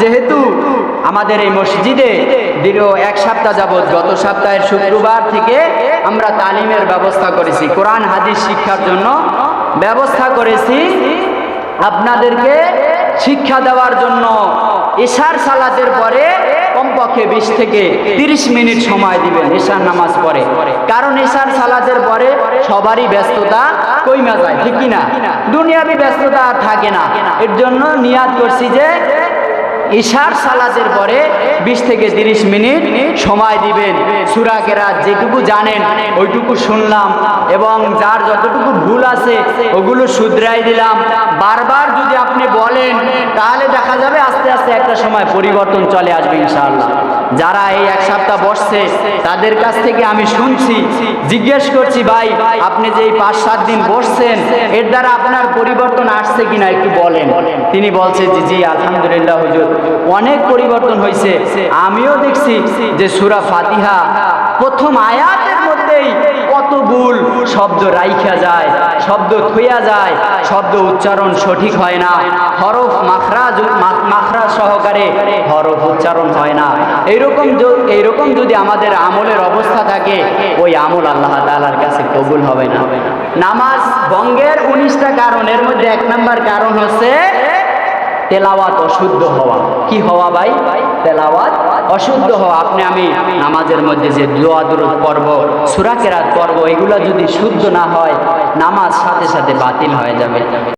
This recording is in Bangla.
যেহেতু আমাদের এই মসজিদে দীর্ঘ এক সপ্তাহ যাবৎ গত সপ্তাহের শুক্রবার থেকে আমরা তালিমের ব্যবস্থা করেছি, কোরআন, হাদিস শিক্ষার জন্য ব্যবস্থা করেছি। আপনাদেরকে শিক্ষা দেওয়ার জন্য এশার সালাতের পরে কমপক্ষে বিশ থেকে তিরিশ মিনিট সময় দিবেন এশার নামাজ পরে। কারণ এশার সালাতের পরে সবারই ব্যস্ততা কইমা যায়, ঠিক কিনা? দুনিয়াবি ব্যস্ততা আর থাকে না। এর জন্য নিয়াদ করছি যে ঈশার সালাতের পরে বিশ থেকে তিরিশ মিনিট সময় দিবেন। সুরা কেরাত যেটুকু জানেন, ওইটুকু শুনলাম এবং যার যতটুকু ভুল আছে, ওগুলো শুধরাই দিলাম। বারবার যদি আপনি বলেন, তাহলে দেখা যাবে আস্তে আস্তে একটা সময় পরিবর্তন চলে আসবে ইনশাআল্লাহ। যারা এই এক সপ্তাহ বসছে, তাদের কাছ থেকে আমি শুনছি, জিজ্ঞেস করছি, ভাই, আপনি যে এই পাঁচ সাত দিন বসছেন, এর দ্বারা আপনার পরিবর্তন আসছে কিনা একটু বলেন? তিনি বলছে, জি জি, আলহামদুলিল্লাহ, হুজুর, অনেক পরিবর্তন হয়েছে। আমিও দেখছি যে সুরা ফাতিহা প্রথম আয়াতের মধ্যেই শব্দ রাইখা যায়, শব্দ থইয়া যায়, শব্দ উচ্চারণ সঠিক হয় না। হরফ মাখরাজ মাখরাজ সহকারে হরফ উচ্চারণ হয় না। এইরকম এইরকম যদি আমাদের আমলের অবস্থা থাকে, ওই আমল আল্লাহ তালার কাছে কবুল হবে না। নামাজ ভঙ্গের উনিশটা কারণ এর মধ্যে এক নম্বর কারণ হচ্ছে তেলাওয়াত অশুদ্ধ হওয়া। কি হওয়া ভাই? তেলাওয়াত অশুদ্ধ হওয়া। আপনি, আমি নামাজের মধ্যে যে দোয়া, দুরুদ পর্ব সুরাকেরাত পর্ব এগুলো যদি শুদ্ধ না হয়, নামাজ সাথে সাথে বাতিল হয়ে যাবে।